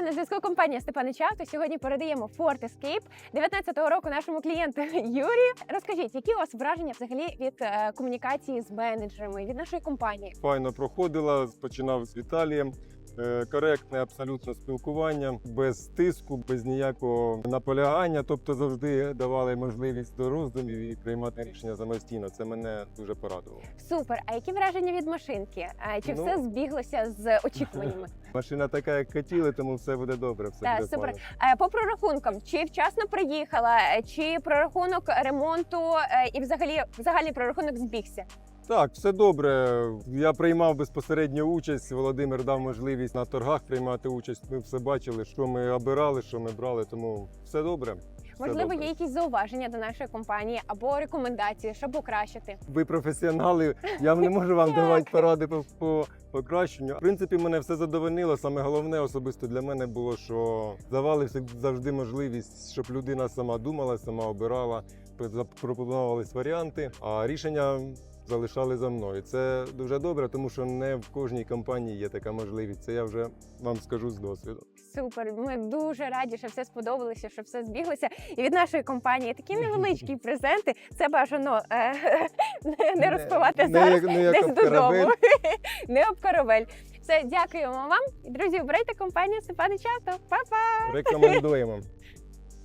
Друзі, на зв'язку компанія Степанича Авто. Сьогодні передаємо Ford Escape 19-го року нашому клієнту Юрію. Розкажіть, які у вас враження взагалі від е, комунікації з менеджерами від нашої компанії? Файно проходила, починав з Віталієм. Е, Коректне абсолютно спілкування, без тиску, без ніякого наполягання. Тобто завжди давали можливість до роздумів і приймати рішення самостійно. Це мене дуже порадувало. Супер. А які враження від машинки? Чи Ну. все збіглося з очікуваннями? Машина така, як хотіли, тому все буде добре. Все Так, буде супер. Е, По прорахункам, чи вчасно приїхала, чи прорахунок ремонту е, і взагалі загальний прорахунок збігся? Так, все добре. Я приймав безпосередньо участь. Володимир дав можливість на торгах приймати участь. Ми все бачили, що ми обирали, що ми брали. Тому все добре. Все Можливо, добре. є якісь зауваження до нашої компанії або рекомендації, щоб покращити. Ви професіонали. Я не можу вам давати поради по, по покращенню. В принципі, мене все задовольнило. Саме головне особисто для мене було, що давали завжди можливість, щоб людина сама думала, сама обирала, запропонувались варіанти, а рішення. Залишали за мною. Це дуже добре, тому що не в кожній компанії є така можливість. Це я вже вам скажу з досвіду. Супер. Ми дуже раді, що все сподобалося, що все збіглося. І від нашої компанії такі невеличкі презенти. Це бажано е, не- не розпивати не, зараз. як, не Десь додому. корабель. Не об каравель. Все, дякуємо вам. І, Друзі, обирайте компанію Степани Чато. Па-па! Рекомендуємо.